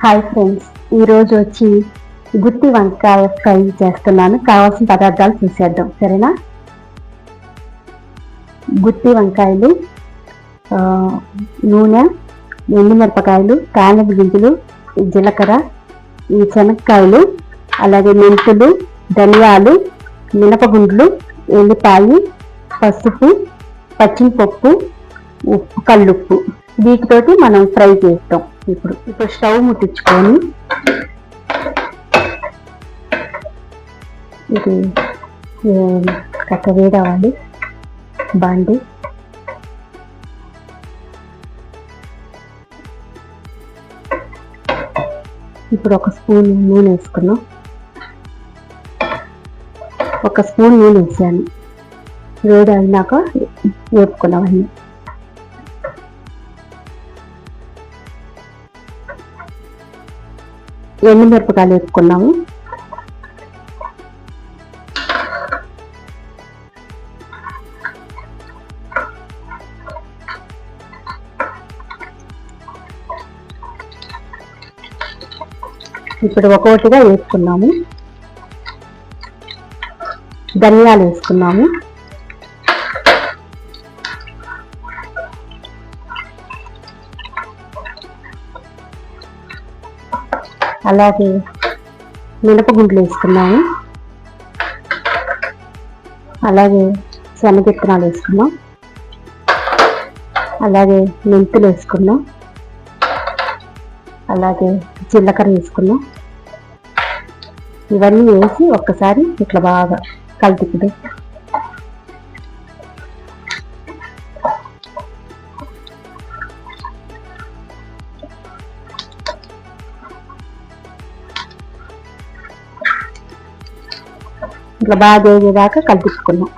Hi friends ఈరోజు వచ్చి గుత్తి వంకాయ ఫ్రై చేస్తున్నాను. కావాల్సిన పదార్థాలు చూసేద్దాం సరేనా? గుత్తి వంకాయలు నూనె ఎండుమిరపకాయలు తాలింపు గింజలు జీలకర్ర ఈ శనక్కాయలు అలాగే మెంతులు ధనియాలు మినపగుండ్లు ఎల్లిపాయి పసుపు పచ్చిమిపప్పు ఉప్పు కల్లుప్పు. వీటితోటి మనం ఫ్రై చేస్తాం. ఇప్పుడు ఇప్పుడు స్టవ్ ముట్టించుకొని ఇది కట్ట వేడవాలి బాండి. ఇప్పుడు ఒక స్పూన్ నూనె వేసుకున్నాం ఒక స్పూన్ నూనె వేసాను. వేడి అయినాక వేపుకున్నాం అన్నీ. ఎండుమిరపకాయలు వేసుకున్నాము. ఇప్పుడు ఒక్కొక్కటిగా వేసుకున్నాము. ధనియాలు వేసుకున్నాము. అలాగే మినపగుండ్లు వేసుకున్నాము అలాగే శనగిత్తనాలు వేసుకున్నాం అలాగే మెంతులు వేసుకున్నాం అలాగే జీలకర్ర వేసుకున్నాం ఇవన్నీ వేసి ఒక్కసారి ఇట్లా బాగా కలుపుతుంది ఇట్లా బాగా వేగేదాకా కలిపించుకున్నాం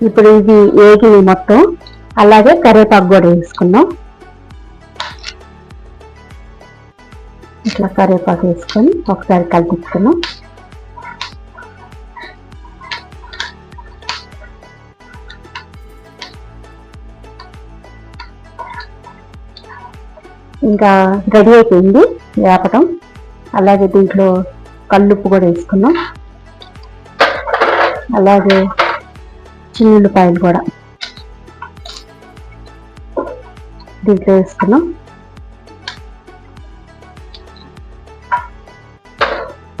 ఇప్పుడు ఇది వేగింది మొత్తం అలాగే కరివేపాకు కూడా వేసుకున్నాం. ఇట్లా కరివేపాకు వేసుకొని ఒకసారి కలిపించుకున్నాం ఇంకా రెడీ అయిపోయింది వేపటం. అలాగే దీంట్లో కల్లుప్పు కూడా వేసుకున్నాం. అలాగే చిన్నుల్లిపాయలు కూడా దీంట్లో వేసుకున్నాం.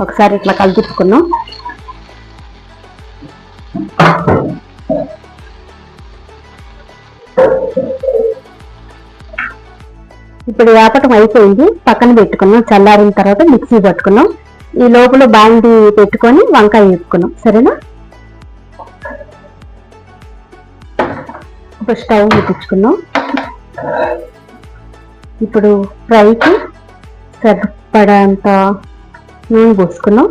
ఒకసారి ఇట్లా కలిపించుకున్నాం ఇప్పుడు వేపటం అయిపోయింది. పక్కన పెట్టుకున్నాం. చల్లారిన తర్వాత మిక్సీ పట్టుకున్నాం. ఈ లోపల బాండి పెట్టుకొని వంకాయ వేపుకున్నాం. సరేనా? ఇప్పుడు స్టవ్ పెట్టించుకున్నాం ఇప్పుడు ఫ్రైకి సరిపడంత నూనె పోసుకున్నాం.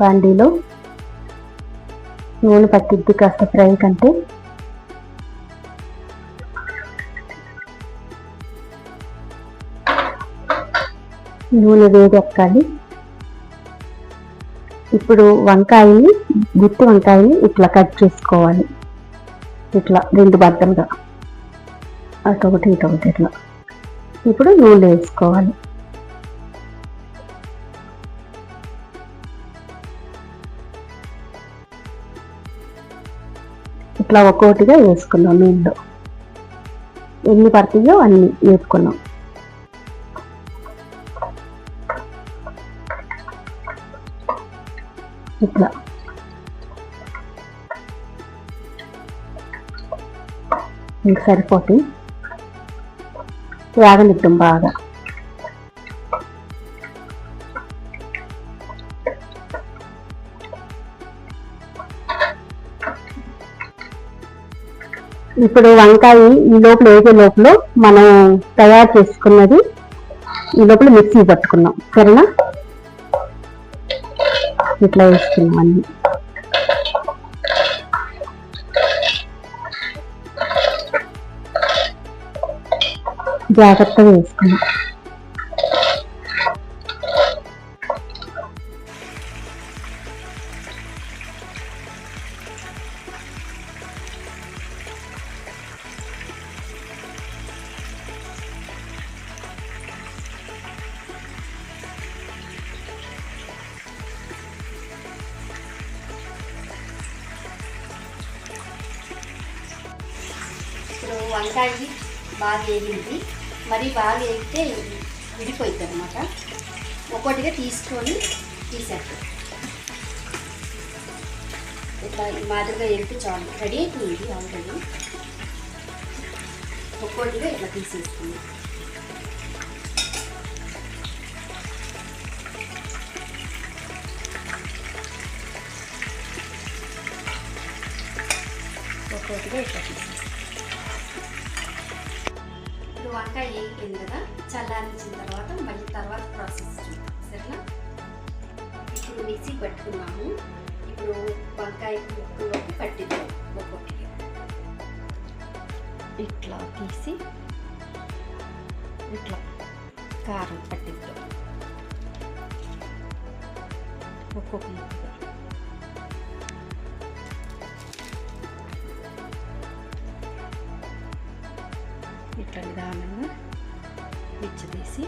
బాండీలో నూనె పట్టిద్ది కాస్త ఫ్రై కంటే. నూనె వేడెక్కాలి. ఇప్పుడు వంకాయని గుత్తి వంకాయని ఇట్లా కట్ చేసుకోవాలి. ఇట్లా రెండు బద్దలుగా. అటు ఒకటి ఇటు ఒకటి ఇట్లా. ఇప్పుడు నూనె వేసుకోవాలి. ఇట్లా ఒక్కొక్కటిగా వేసుకున్నాం నూనెలో ఎన్ని పడతాయో అన్ని వేసుకున్నాం. ఇట్లా ఇంక సరిపోతాయి వేగనిద్దాం బాగా. ఇప్పుడు వంకాయ ఈ లోపల వేసే లోపల మనం తయారు చేసుకున్నది ఈ లోపల మిక్సీ పట్టుకున్నాం. సరేనా? ఇట్లా వేసుకున్నాం అన్ని. జాగ్రత్తగా వేసుకున్నాం వంకాయ బాగా వేగింది. మరి బాగా వేగితే విడిపోయింది అనమాట ఒక్కొక్కటిగా తీసుకొని తీసేస్తాం ఇట్లా ఈ మాదిరిగా వేగితే చాలు. రెడీ అయిపోయింది ఆల్రెడీ. ఒక్కొక్కటిగా ఇట్లా తీసేస్తుంది ఒక్కొక్కటిగా ఇట్లా తీసేస్తాం ఇప్పుడు వంకాయ వేగిపోయింది కదా చల్లారించిన తర్వాత మళ్ళీ తర్వాత ప్రాసెస్ చూద్దాం సరేనా? ఇప్పుడు మిక్సీ పట్టుకున్నాము. ఇప్పుడు వంకాయ ముక్కలోకి పట్టిద్దాం ఒక్కొక్కటి. ఇట్లా తీసి ఇట్లా కారం పట్టిద్దాం. ఒక్కొక్క ముక్కగా ఇట్లా నిదానంగా మిర్చి తీసి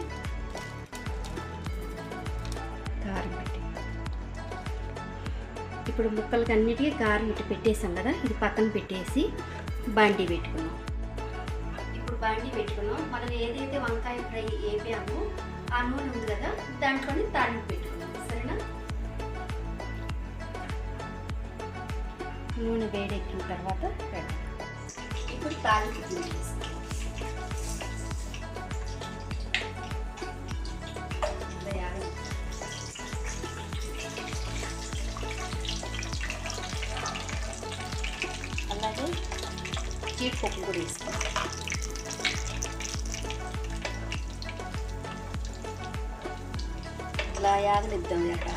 కారం పెట్టి. ఇప్పుడు ముక్కలకి అన్నిటికీ కారం ఇటు పెట్టేసాం కదా ఇది పక్కన పెట్టేసి బాండీ పెట్టుకున్నాం. ఇప్పుడు బాండీ పెట్టుకున్నాం. మనం ఏదైతే వంకాయ ఫ్రై వేపామో ఆ నూనె ఉంది కదా దాంట్లోనే తాలింపు పెట్టుకున్నాం. సరేనా? నూనె వేడెక్కిన తర్వాత ఇప్పుడు తాలింపు తీసేస్తాం. జీడిపప్పు కూడా వేసుకోవాలి ఇలా యాగనిద్దాం అక్కడ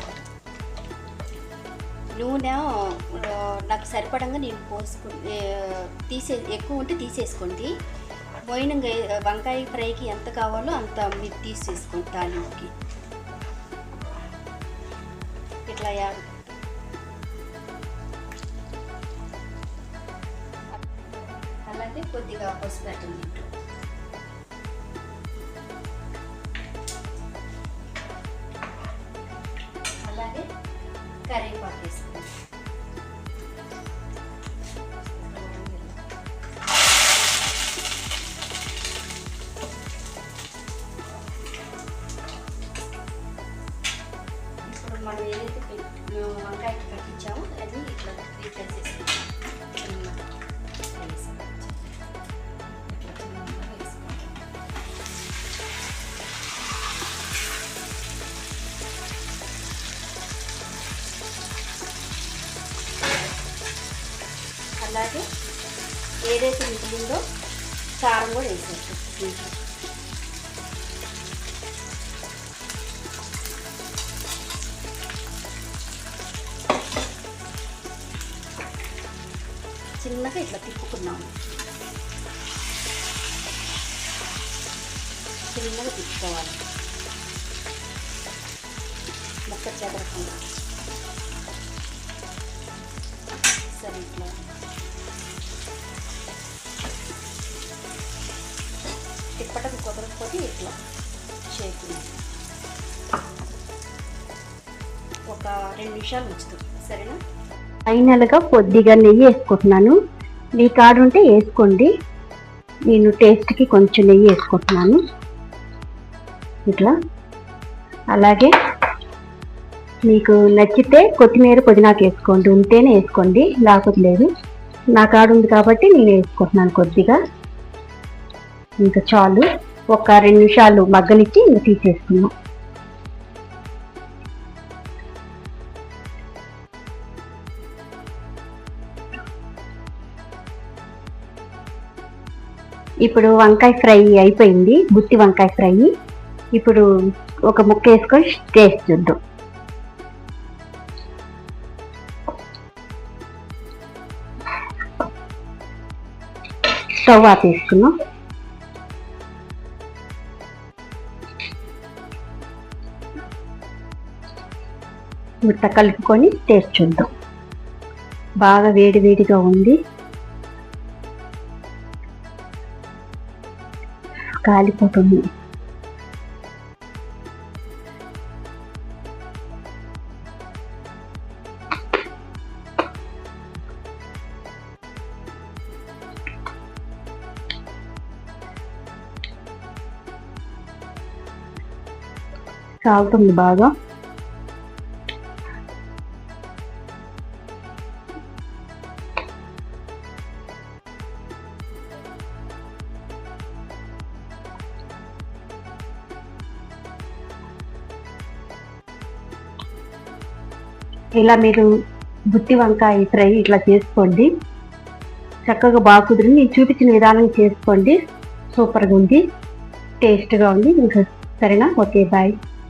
నూనె నాకు సరిపడంగా నేను పోసుకు తీసే ఎక్కువ ఉంటే తీసేసుకోండి. పోయినంగా వంకాయ ఫ్రైకి ఎంత కావాలో అంత మీరు తీసేసుకోండి తాలింపుకి. ఇట్లా యాగ కొద్దిగా పసుపు పెట్టండి. అలాగే ఏదైతే మిగిలిందో కారం కూడా వేసేస్తాం దీంట్లో చిన్నగా ఇట్లా తిప్పుకున్నాము చిన్నగా తిప్పుకోవాలి. మొక్క చెదరకుండా సరే ఇట్లా. కుదరకపోతే ఇట్లా చేతులు. ఒక రెండు నిమిషాలు ఉంచుతాం. సరేనా? ఫైనల్గా కొద్దిగా నెయ్యి వేసుకుంటున్నాను. మీ కాడు ఉంటే వేసుకోండి. నేను టేస్ట్కి కొంచెం నెయ్యి వేసుకుంటున్నాను. ఇట్లా. అలాగే మీకు నచ్చితే కొత్తిమీర పుదీనాకు వేసుకోండి. ఉంటేనే వేసుకోండి. లేకపోతే లేదు. నా కాడు ఉంది కాబట్టి నేను వేసుకుంటున్నాను కొద్దిగా. ఇంకా చాలు. ఒక రెండు నిమిషాలు మగ్గనిచ్చి తీసేసుకున్నాం ఇప్పుడు వంకాయ ఫ్రై అయిపోయింది గుత్తి వంకాయ ఫ్రై. ఇప్పుడు ఒక ముక్క వేసుకొని టేస్ట్ చూద్దాం. స్టవ్ ఆపేసుకున్నాం ఇంత కలుపుకొని టేస్ట్ చూద్దాం. బాగా వేడివేడిగా ఉంది. కాలిపోతుంది. సాగుతుంది బాగా. ఇలా మీరు గుత్తి వంకాయ ఫ్రై ఇట్లా చేసుకోండి. చక్కగా బాగా కుదిరింది. నేను చూపించిన విధానం చేసుకోండి. సూపర్గా ఉంది. టేస్ట్గా ఉంది. ఇంకా సరేనా? Okay bye.